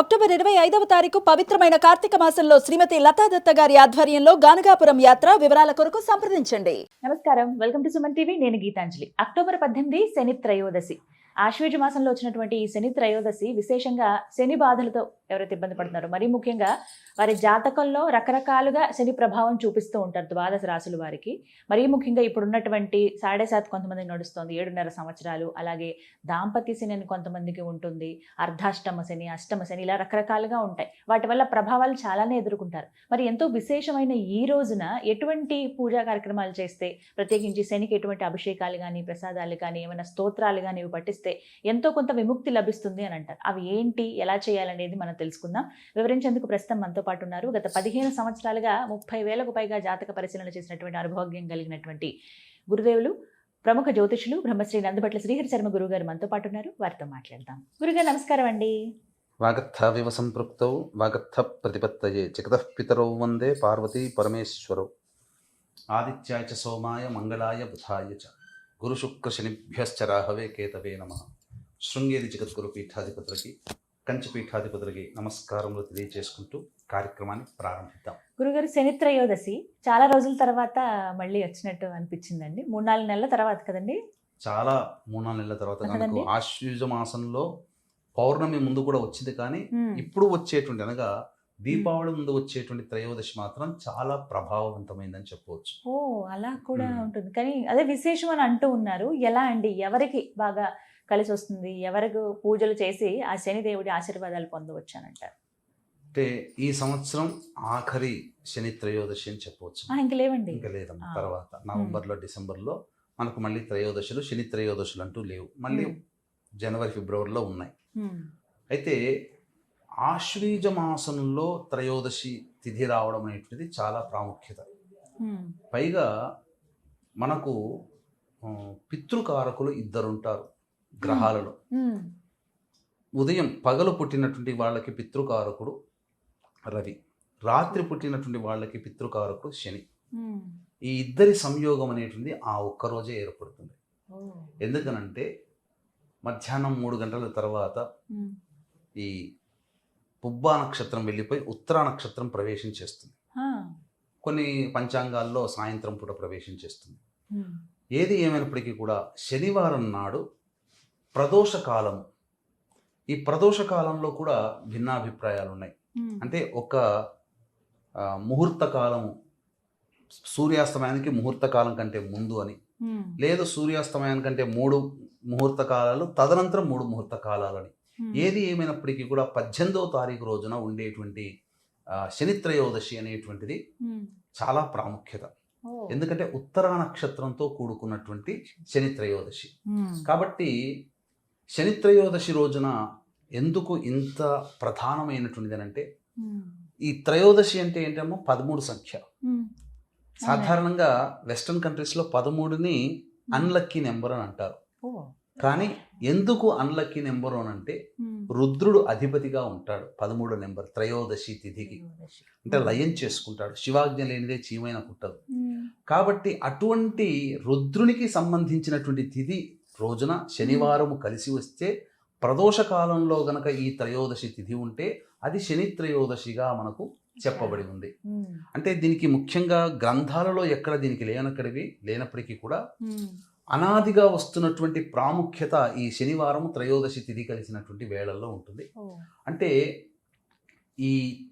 October ఇరవై ఐదవ తారీఖు పవిత్రమైన కార్తీక మాసంలో శ్రీమతి లతాదత్త గారి ఆధ్వర్యంలో గానగాపురం యాత్ర వివరాల కొరకు సంప్రదించండి. నమస్కారం. Welcome to Suman TV. నేను గీతాంజలి. అక్టోబర్ పద్దెనిమిది శని త్రయోదశి. ఆశ్వేజ మాసంలో వచ్చినటువంటి ఈ శని త్రయోదశి విశేషంగా శని బాధలతో ఎవరైతే ఇబ్బంది పడుతున్నారో మరీ ముఖ్యంగా వారి జాతకంలో రకరకాలుగా శని ప్రభావం చూపిస్తూ ఉంటారు ద్వాదశ రాసులు వారికి. మరీ ముఖ్యంగా ఇప్పుడున్నటువంటి సాడే శాతం కొంతమందికి నడుస్తుంది ఏడున్నర సంవత్సరాలు అలాగే దాంపత్య శని అని కొంతమందికి ఉంటుంది అర్ధాష్టమ శని అష్టమ శని ఇలా రకరకాలుగా ఉంటాయి. వాటి వల్ల ప్రభావాలు చాలానే ఎదుర్కొంటారు. మరి ఎంతో విశేషమైన ఈ రోజున ఎటువంటి పూజా కార్యక్రమాలు చేస్తే ప్రత్యేకించి శనికి ఎటువంటి అభిషేకాలు కానీ ప్రసాదాలు కానీ ఏమైనా స్తోత్రాలు కానీ ఇవి పట్టిస్తే ఎంతో కొంత విముక్తి లభిస్తుంది అని అంటారు. అవి ఏంటి? ఎలా చేయాలనేది మనం తెలుసుకుందాం. వివరించేందుకు ప్రస్తుతం మనతో పాటు ఉన్నారు. గత పదిహేను సంవత్సరాలుగా ముప్పై వేలకు పైగా జాతక పరిశీలన చేసినటువంటి అనుభవజ్ఞం కలిగినటువంటి గురుదేవులు ప్రముఖ జ్యోతిషులు బ్రహ్మశ్రీ నందుబట్ల శ్రీహరి శర్మ గురువు గారు మనతో పాటు ఉన్నారు. వారితో మాట్లాడదాం. గురుగారు నమస్కారం అండి. వాగర్థావివ సంపృక్తౌ వాగర్థ ప్రతిపత్తయే జగతఃపితరౌ వందే పార్వతీ పరమేశ్వరౌ. ఆదిత్యాయ చ సోమాయ మంగళాయ బుధాయ చ. గురుశుక్రశనిభ్యశ్చ రాహవే కేతవే నమ శృంగేరి జగద్గురు పీఠాధిపతులకి కంచి పీఠాధిపతులకి నమస్కారములు తెలియజేసుకుంటూ కార్యక్రమాన్ని ప్రారంభిద్దాం గురుగారు శని త్రయోదశి చాలా రోజుల తర్వాత మళ్ళీ వచ్చినట్టు అనిపించిందండి మూడు నాలుగు నెలల తర్వాత కదండి చాలా మూడు నాలుగు నెలల తర్వాత మనకు? ఆశ్వయుజ మాసంలో పౌర్ణమి ముందు కూడా వచ్చింది కానీ. ఇప్పుడు వచ్చేటువంటి అనగా దీపావళి ముందు వచ్చేటువంటి త్రయోదశి మాత్రం చాలా ప్రభావవంతమైందని చెప్పవచ్చు. ఓ అలా కూడా. ఉంటుంది. కానీ అదే విశేషం అని అంటూ ఉన్నారు. ఎలా అండి? ఎవరికి బాగా కలిసి వస్తుంది ఎవరికి పూజలు చేసి ఆ శనిదేవుడి ఆశీర్వాదాలు పొందవచ్చు అని అంటారు అంటే ఈ సంవత్సరం ఆఖరి శని త్రయోదశి అని చెప్పవచ్చు. ఇంక లేవండి. ఇంకా లేదమ్మా. తర్వాత నవంబర్లో డిసెంబర్లో మనకు మళ్ళీ త్రయోదశులు శని త్రయోదశులు అంటూ లేవు. మళ్ళీ. జనవరి ఫిబ్రవరిలో ఉన్నాయి. అయితే ఆశ్వీజ మాసంలో త్రయోదశి తిథి రావడం అనేటువంటిది చాలా ప్రాముఖ్యత. పైగా మనకు పితృకారకులు ఇద్దరుంటారు గ్రహాలలో. ఉదయం పగలు పుట్టినటువంటి వాళ్ళకి పితృకారకుడు రవి రాత్రి పుట్టినటువంటి వాళ్ళకి పితృకారకుడు శని. ఈ ఇద్దరి సంయోగం అనేటువంటి ఆ ఒక్క రోజే ఏర్పడుతుంది. ఎందుకనంటే మధ్యాహ్నం మూడు గంటల తర్వాత. ఈ పుబ్బా నక్షత్రం వెళ్ళిపోయి ఉత్తరా నక్షత్రం ప్రవేశం చేస్తుంది. కొన్ని పంచాంగాల్లో సాయంత్రం పూట ప్రవేశం చేస్తుంది. ఏది ఏమైనప్పటికీ కూడా శనివారం నాడు ప్రదోష కాలం ఈ ప్రదోష కాలంలో కూడా భిన్నాభిప్రాయాలు ఉన్నాయి. అంటే ఒక ముహూర్త కాలం సూర్యాస్తమయానికి ముహూర్త కాలం కంటే ముందు అని. లేదు సూర్యాస్తమయానికంటే మూడు ముహూర్త కాలాలు తదనంతరం మూడు ముహూర్త కాలాలని. ఏది ఏమైనప్పటికీ కూడా పద్దెనిమిదవ తారీఖు రోజున ఉండేటువంటి ఆ, శని త్రయోదశి అనేటువంటిది. చాలా ప్రాముఖ్యత. ఎందుకంటే ఉత్తరా నక్షత్రంతో కూడుకున్నటువంటి శని త్రయోదశి మ్మ్. కాబట్టి శని త్రయోదశి రోజున ఎందుకు ఇంత ప్రధానమైనటువంటిది అని అంటే. ఈ త్రయోదశి అంటే ఏంటేమో పదమూడు సంఖ్య. సాధారణంగా వెస్ట్రన్ కంట్రీస్లో పదమూడుని అన్లక్కీ నెంబర్ అని అంటారు. కానీ ఎందుకు అన్లక్కీ నెంబర్ అని అంటే మ్మ్. రుద్రుడు అధిపతిగా ఉంటాడు పదమూడు నెంబర్ త్రయోదశి తిథికి. అంటే లయం చేసుకుంటాడు శివాజ్ఞ లేనిదే చీమైన పుట్టదు మ్మ్. కాబట్టి అటువంటి రుద్రునికి సంబంధించినటువంటి తిథి రోజున శనివారము కలిసి వస్తే ప్రదోష కాలంలో గనక ఈ త్రయోదశి తిథి ఉంటే అది శని త్రయోదశిగా మనకు చెప్పబడి ఉంది. అంటే దీనికి ముఖ్యంగా గ్రంథాలలో ఎక్కడ దీనికి లేనక్కడివి లేనప్పటికీ కూడా. అనాదిగా వస్తున్నటువంటి ప్రాముఖ్యత ఈ శనివారం త్రయోదశి తిథి కలిసినటువంటి వేళల్లో ఉంటుంది. అంటే ఈ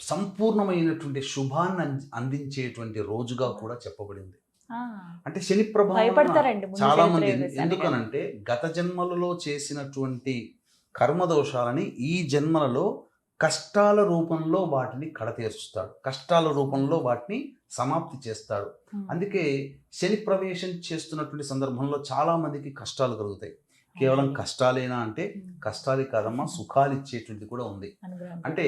సంపూర్ణమైనటువంటి శుభాన్ని అంది- అందించేటువంటి రోజుగా కూడా చెప్పబడింది. అంటే శని ప్రభావం చాలా మంది. ఎందుకనంటే గత జన్మలలో చేసినటువంటి కర్మదోషాలని ఈ జన్మలలో కష్టాల రూపంలో వాటిని కడతీర్చుతాడు కష్టాల రూపంలో వాటిని సమాప్తి చేస్తాడు మ్మ్. అందుకే శని ప్రవేశం చేస్తున్నటువంటి సందర్భంలో చాలా మందికి కష్టాలు కలుగుతాయి కేవలం కష్టాలేనా అంటే మ్మ్. కష్టాలే కాదమ్మా సుఖాలు ఇచ్చేటువంటిది కూడా ఉంది. అంటే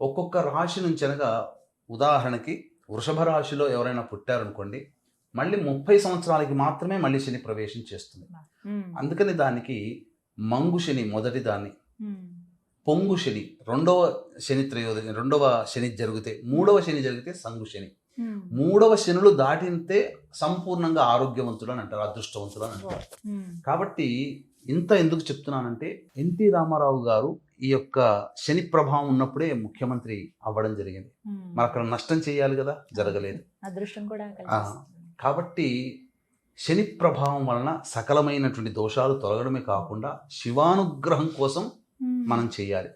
ఒక్కొక్క రాశి నుంచి అనగా ఉదాహరణకి వృషభ రాశిలో ఎవరైనా పుట్టారనుకోండి మళ్ళీ ముప్పై సంవత్సరాలకి మాత్రమే మళ్ళీ శని ప్రవేశం చేస్తుంది మ్మ్. అందుకని దానికి మంగు శని మొదటి దాన్ని. పొంగు శని రెండవ శని త్రయోదశి రెండవ శని జరిగితే మూడవ శని జరిగితే సంగు శని. మూడవ శనులు దాటితే సంపూర్ణంగా ఆరోగ్యవంతులు అని అంటారు అదృష్టవంతులు అని అంటారు. కాబట్టి ఇంత ఎందుకు చెప్తున్నానంటే ఎన్టీ రామారావు గారు ఈ యొక్క శని ప్రభావం ఉన్నప్పుడే ముఖ్యమంత్రి అవ్వడం జరిగింది మరి అక్కడ నష్టం చేయాలి కదా జరగలేదు అదృష్టం కూడా. కాబట్టి శని ప్రభావం వలన సకలమైనటువంటి దోషాలు తొలగడమే కాకుండా శివానుగ్రహం కోసం. మనం చేయాలి.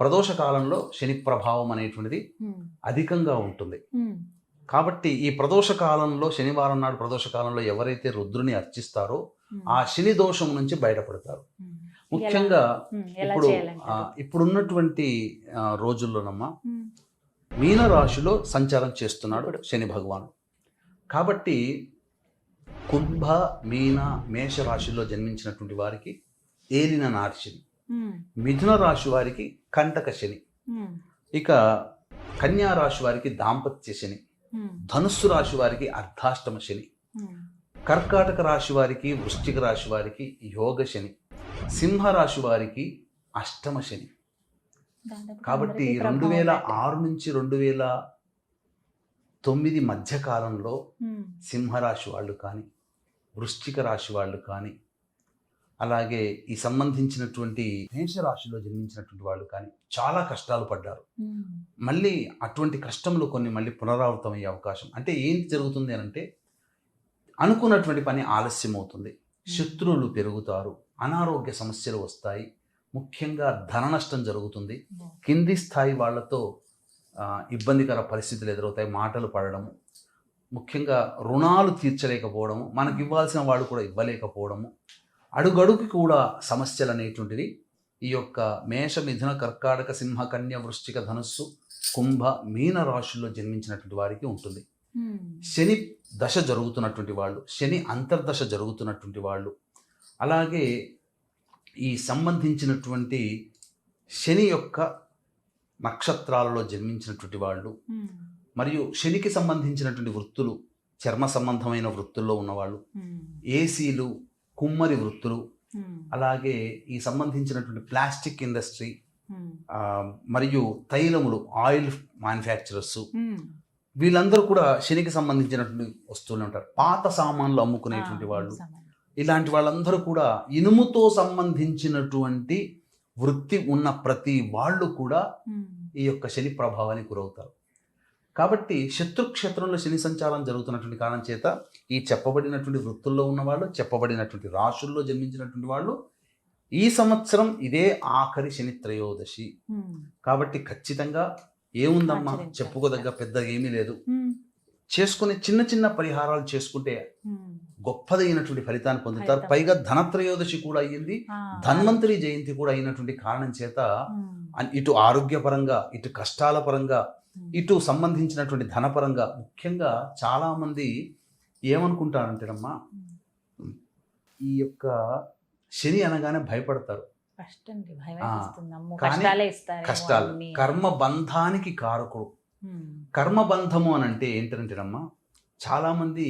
ప్రదోష కాలంలో శని ప్రభావం అనేటువంటిది. అధికంగా ఉంటుంది. కాబట్టి ఈ ప్రదోష కాలంలో శనివారం నాడు ప్రదోష కాలంలో ఎవరైతే రుద్రుని అర్చిస్తారో. ఆ శని దోషం నుంచి బయటపడతారు. ముఖ్యంగా ఇప్పుడు ఇప్పుడున్నటువంటి రోజుల్లోనమ్మా మ్మ్. మీన రాశిలో సంచారం చేస్తున్నాడు శని భగవానుడు కాబట్టి కుంభ మీన మేష రాశిలో జన్మించినటువంటి వారికి ఏలిన మ్మ్. మిథున రాశి వారికి కంటక శని మ్మ్. ఇక కన్యా రాశి వారికి దాంపత్య శని మ్మ్. ధనుస్సు రాశి వారికి అర్ధాష్టమ శని. కర్కాటక రాశి వారికి వృశ్చిక రాశి వారికి యోగ శని సింహ రాశి వారికి అష్టమ శని కాబట్టి రెండు వేల. ఆరు నుంచి రెండు వేల తొమ్మిది మధ్య కాలంలో. సింహరాశి వాళ్ళు కానీ వృశ్చిక రాశి వాళ్ళు కానీ అలాగే ఈ సంబంధించినటువంటి మేషరాశిలో జన్మించినటువంటి వాళ్ళు కానీ చాలా కష్టాలు పడ్డారు. మ్మ్. మళ్ళీ అటువంటి కష్టములు కొన్ని మళ్ళీ పునరావృతం అయ్యే అవకాశం. అంటే ఏంటి జరుగుతుంది అని అంటే అనుకున్నటువంటి పని ఆలస్యం అవుతుంది శత్రువులు పెరుగుతారు. అనారోగ్య సమస్యలు వస్తాయి. ముఖ్యంగా ధన నష్టం జరుగుతుంది. కింది స్థాయి వాళ్ళతో ఇబ్బందికర పరిస్థితులు ఎదురవుతాయి మాటలు పడడము. ముఖ్యంగా రుణాలు తీర్చలేకపోవడము. మనకి ఇవ్వాల్సిన వాళ్ళు కూడా ఇవ్వలేకపోవడము. అడుగడుగు కూడా సమస్యలు అనేటువంటివి ఈ యొక్క మేష మిథున కర్కాటక సింహ కన్య వృశ్చిక ధనుస్సు కుంభ మీన రాశుల్లో జన్మించినటువంటి వారికి ఉంటుంది మ్మ్. శని దశ జరుగుతున్నటువంటి వాళ్ళు శని అంతర్దశ జరుగుతున్నటువంటి వాళ్ళు అలాగే ఈ సంబంధించినటువంటి శని యొక్క నక్షత్రాలలో జన్మించినటువంటి వాళ్ళు మ్మ్. మరియు శనికి సంబంధించినటువంటి వృత్తులు చర్మ సంబంధమైన వృత్తుల్లో ఉన్నవాళ్ళు మ్మ్. ఏసీలు కుమ్మరి వృత్తులు. అలాగే ఈ సంబంధించినటువంటి ప్లాస్టిక్ ఇండస్ట్రీ మరియు తైలములు ఆయిల్ మ్యానుఫ్యాక్చరర్స్. వీళ్ళందరూ కూడా శనికి సంబంధించినటువంటి వస్తువులు ఉంటారు పాత సామాన్లు అమ్ముకునేటువంటి వాళ్ళు. ఇలాంటి వాళ్ళందరూ కూడా ఇనుముతో సంబంధించినటువంటి వృత్తి ఉన్న ప్రతి వాళ్ళు కూడా. ఈ యొక్క శని ప్రభావానికి గురవుతారు కాబట్టి శత్రుక్షేత్రంలో శని సంచారం జరుగుతున్నటువంటి కారణం చేత ఈ చెప్పబడినటువంటి వృత్తుల్లో ఉన్నవాళ్ళు చెప్పబడినటువంటి రాశుల్లో జన్మించినటువంటి వాళ్ళు ఈ సంవత్సరం ఇదే ఆఖరి శని త్రయోదశి. కాబట్టి ఖచ్చితంగా ఏముందమ్మా. చెప్పుకోదగ్గ పెద్ద ఏమీ లేదు. చేసుకునే చిన్న చిన్న పరిహారాలు చేసుకుంటే. గొప్పదైనటువంటి ఫలితాన్ని పొందుతారు. పైగా ధనత్రయోదశి కూడా అయ్యింది. ధన్వంతరి జయంతి కూడా అయినటువంటి కారణం చేత ఇటు ఆరోగ్యపరంగా ఇటు కష్టాల పరంగా. ఇటు సంబంధించినటువంటి ధనపరంగా ముఖ్యంగా చాలా మంది ఏమనుకుంటారంటేనమ్మా ఈ యొక్క శని అనగానే భయపడతారు. కష్టాలే కర్మ బంధానికి కారకుడు. కర్మ బంధము అని అంటే ఏంటంటేనమ్మా చాలా మంది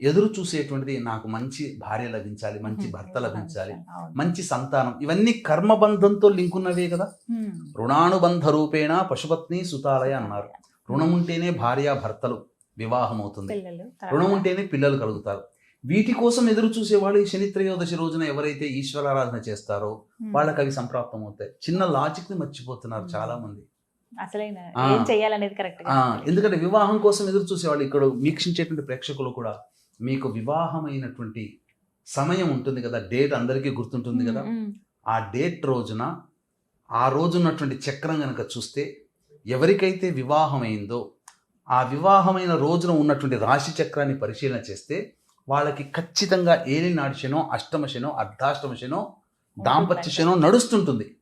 ఎదురు చూసేటువంటిది నాకు మంచి భార్య లభించాలి మంచి భర్త లభించాలి మంచి సంతానం. ఇవన్నీ కర్మబంధంతో లింక్ ఉన్నవే కదా? రుణానుబంధ రూపేణ పశుపత్ని సుతాలయ అన్నారు. రుణం ఉంటేనే భార్య భర్తలు వివాహం అవుతుంది రుణం ఉంటేనే పిల్లలు కలుగుతారు. వీటి కోసం ఎదురు చూసేవాళ్ళు ఈ శని త్రయోదశి రోజున ఎవరైతే ఈశ్వరారాధన చేస్తారో వాళ్ళకి అవి సంప్రాప్తం అవుతాయి చిన్న లాజిక్ని మర్చిపోతున్నారు చాలా మంది ఎందుకంటే వివాహం కోసం ఎదురు చూసేవాళ్ళు ఇక్కడ వీక్షించేటువంటి ప్రేక్షకులు కూడా మీకు వివాహమైనటువంటి సమయం ఉంటుంది కదా డేట్ అందరికీ గుర్తుంటుంది కదా ఆ డేట్ రోజున ఆ రోజు ఉన్నటువంటి చక్రం కనుక చూస్తే ఎవరికైతే వివాహమైందో ఆ వివాహమైన రోజున ఉన్నటువంటి రాశి చక్రాన్ని పరిశీలన చేస్తే వాళ్ళకి ఖచ్చితంగా ఏలినాటి శనో అష్టమ శనో అర్ధాష్టమ శనో దాంపత్య శనో నడుస్తుంటుంది.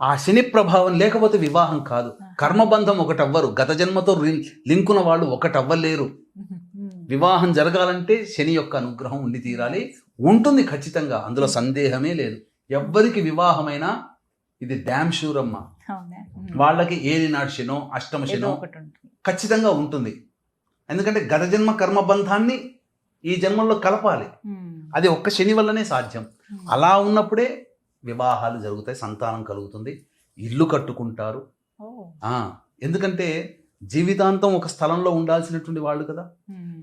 ఆ. శని ప్రభావం లేకపోతే వివాహం కాదు. కర్మబంధం ఒకటవ్వరు. గత జన్మతో లింకున్న వాళ్ళు ఒకటవ్వలేరు. వివాహం జరగాలంటే శని యొక్క అనుగ్రహం ఉండి తీరాలి. ఉంటుంది ఖచ్చితంగా అందులో సందేహమే లేదు. ఎవ్వరికి వివాహమైనా ఇది డ్యామ్ షూర్ అమ్మ. వాళ్ళకి ఏలినాడు శనో అష్టమ శనో ఖచ్చితంగా ఉంటుంది. ఎందుకంటే గత జన్మ కర్మబంధాన్ని ఈ జన్మల్లో కలపాలి. అది ఒక్క శని వల్లనే సాధ్యం. అలా ఉన్నప్పుడే వివాహాలు జరుగుతాయి సంతానం కలుగుతుంది. ఇల్లు కట్టుకుంటారు. ఎందుకంటే జీవితాంతం ఒక స్థలంలో ఉండాల్సినటువంటి వాళ్ళు కదా.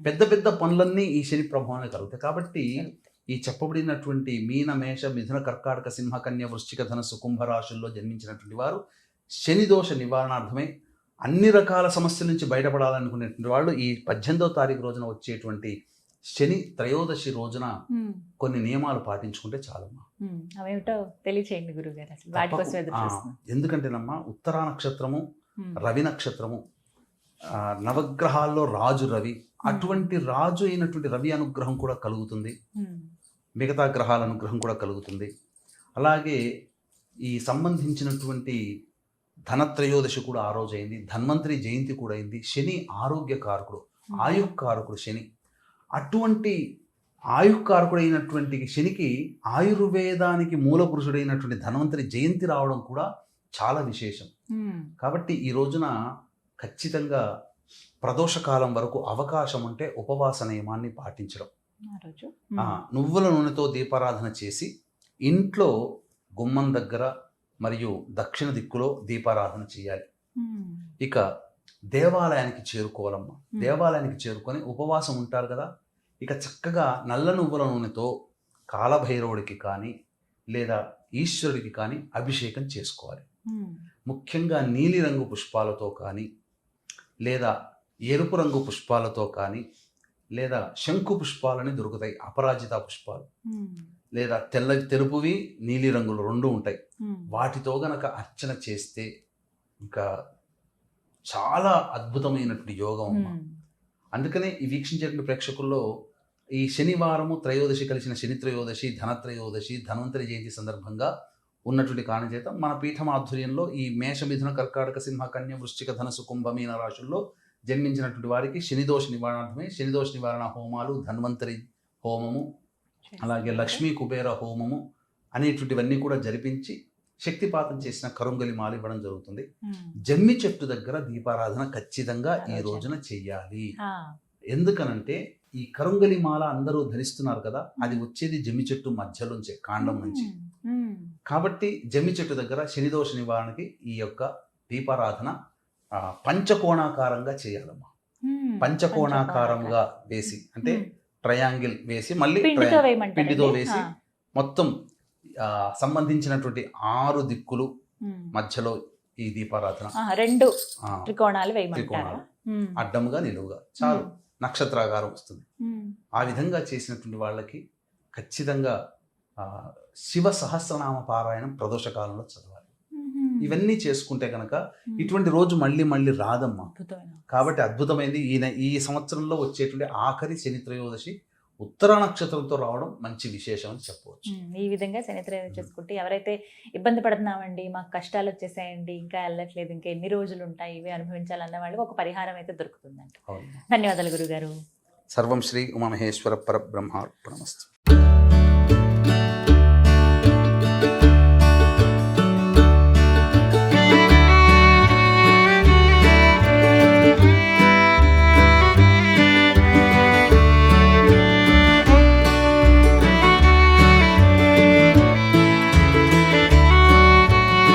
పెద్ద పెద్ద పనులన్నీ ఈ శని ప్రభావాన్ని కలుగుతాయి. కాబట్టి ఈ చెప్పబడినటువంటి మీన మేష మిథున కర్కాటక సింహ కన్య వృశ్చిక ధనస్సు కుంభరాశుల్లో జన్మించినటువంటి వారు శని దోష నివారణార్థమై అన్ని రకాల సమస్యల నుంచి బయటపడాలనుకునేటువంటి వాళ్ళు ఈ పద్దెనిమిదవ తారీఖు రోజున వచ్చేటువంటి శని త్రయోదశి రోజున కొన్ని నియమాలు పాటించుకుంటే చాలమ్మా అవేమిటో తెలియచేయండి గురువు గారు అసలు వాటి కోసం ఎదురు ఆ, చూస్తున్నాం. ఎందుకంటేనమ్మా ఉత్తరా నక్షత్రము రవి నక్షత్రము నవగ్రహాల్లో రాజు రవి అటువంటి రాజు అయినటువంటి రవి అనుగ్రహం కూడా కలుగుతుంది. ఉమ్, మిగతా గ్రహాల అనుగ్రహం కూడా కలుగుతుంది. అలాగే ఈ సంబంధించినటువంటి ధనత్రయోదశి కూడా ఆ రోజు అయింది. ధన్వంతరి జయంతి కూడా అయింది. శని ఆరోగ్యకారకుడు ఉమ్, ఆయుక్కారకుడు శని. అటువంటి ఆయుక్కారకుడైనటువంటి శనికి ఆయుర్వేదానికి మూల పురుషుడైనటువంటి ధన్వంతరి జయంతి రావడం కూడా చాలా విశేషం. ఉమ్, కాబట్టి ఈ రోజున ఖచ్చితంగా ప్రదోషకాలం వరకు అవకాశం ఉంటే ఉపవాస నియమాన్ని పాటించడం. నువ్వుల నూనెతో దీపారాధన చేసి ఇంట్లో గుమ్మం దగ్గర మరియు దక్షిణ దిక్కులో దీపారాధన చేయాలి. ఇక దేవాలయానికి చేరుకోవాలమ్మా. దేవాలయానికి చేరుకొని ఉపవాసం ఉంటారు కదా. ఇక చక్కగా నల్ల నువ్వుల నూనెతో కాలభైరవుడికి కానీ లేదా ఈశ్వరుడికి కానీ అభిషేకం చేసుకోవాలి. ముఖ్యంగా నీలిరంగు పుష్పాలతో కానీ లేదా ఎరుపు రంగు పుష్పాలతో కానీ లేదా శంకు పుష్పాలని దొరుకుతాయి అపరాజిత పుష్పాలు. ఉమ్, లేదా తెల్ల తెలుపువి నీలి రంగులు రెండు ఉంటాయి. ఉమ్, వాటితో గనక అర్చన చేస్తే ఇంకా చాలా అద్భుతమైనటువంటి యోగం అమ్మ. ఉమ్, అందుకనే ఈ వీక్షించేటువంటి ప్రేక్షకుల్లో ఈ శనివారము త్రయోదశి కలిసిన శని త్రయోదశి ధన త్రయోదశి ధన్వంతరి జయంతి సందర్భంగా ఉన్నటువంటి కారణం చేత మన పీఠం ఆధ్వర్యంలో ఈ మేష మిథున కర్కాటక సింహ కన్య వృశ్చిక ధనసు కుంభ మీన రాశుల్లో జన్మించినటువంటి వారికి శనిదోష నివారణార్థమే శనిదోష నివారణ హోమాలు ధన్వంతరి హోమము అలాగే లక్ష్మీ కుబేర హోమము అనేటువంటివన్నీ కూడా జరిపించి శక్తిపాతం చేసిన కరుంగలి మాల ఇవ్వడం జరుగుతుంది. జమ్మి చెట్టు దగ్గర దీపారాధన ఖచ్చితంగా ఈ. రోజున చెయ్యాలి. ఎందుకనంటే ఈ కరుంగలి మాల అందరూ ధరిస్తున్నారు కదా అది వచ్చేది జమ్మి చెట్టు మధ్యలోంచే కాండం నుంచి. కాబట్టి జమ్మి చెట్టు దగ్గర శనిదోష నివారణకి ఈ యొక్క దీపారాధన పంచకోణాకారంగా చేయాలమ్మా. పంచకోణాకారంగా వేసి అంటే ట్రయాంగిల్ వేసి మళ్ళీ పిండితో వేసి మొత్తం సంబంధించినటువంటి ఆరు దిక్కులు. మధ్యలో ఈ దీపారాధన. రెండు త్రికోణాలు త్రికోణాలు. ఉమ్, అడ్డంగా నిలువుగా. చాలు. ఉమ్, నక్షత్రాకారం వస్తుంది ఆ విధంగా చేసినటువంటి వాళ్ళకి ఖచ్చితంగా ఆ, శివ సహస్రనామ పారాయణం ప్రదోష కాలంలో చదవాలి. ఇవన్నీ చేసుకుంటే కనుక. ఇటువంటి రోజు మళ్ళీ మళ్ళీ రాదమ్మా. కాబట్టి అద్భుతమైంది. ఈయన ఈ సంవత్సరంలో వచ్చేటువంటి ఆఖరి శని త్రయోదశి ఉత్తర నక్షత్రంతో రావడం మంచి విశేషం అని చెప్పవచ్చు. ఈ విధంగా శనిత్రయం చేసుకుంటే ఎవరైతే ఇబ్బంది పడుతున్నామండి మాకు కష్టాలు వచ్చేసాయండి ఇంకా వెళ్ళట్లేదు ఇంకా ఎన్ని రోజులు ఉంటాయి ఇవి అనుభవించాలన్న వాళ్ళకి ఒక పరిహారం అయితే దొరుకుతుందంట అవును. ధన్యవాదాలు గురుగారు. సర్వం శ్రీ ఉమామహేశ్వర పరబ్రహ్మార్పణమస్తు.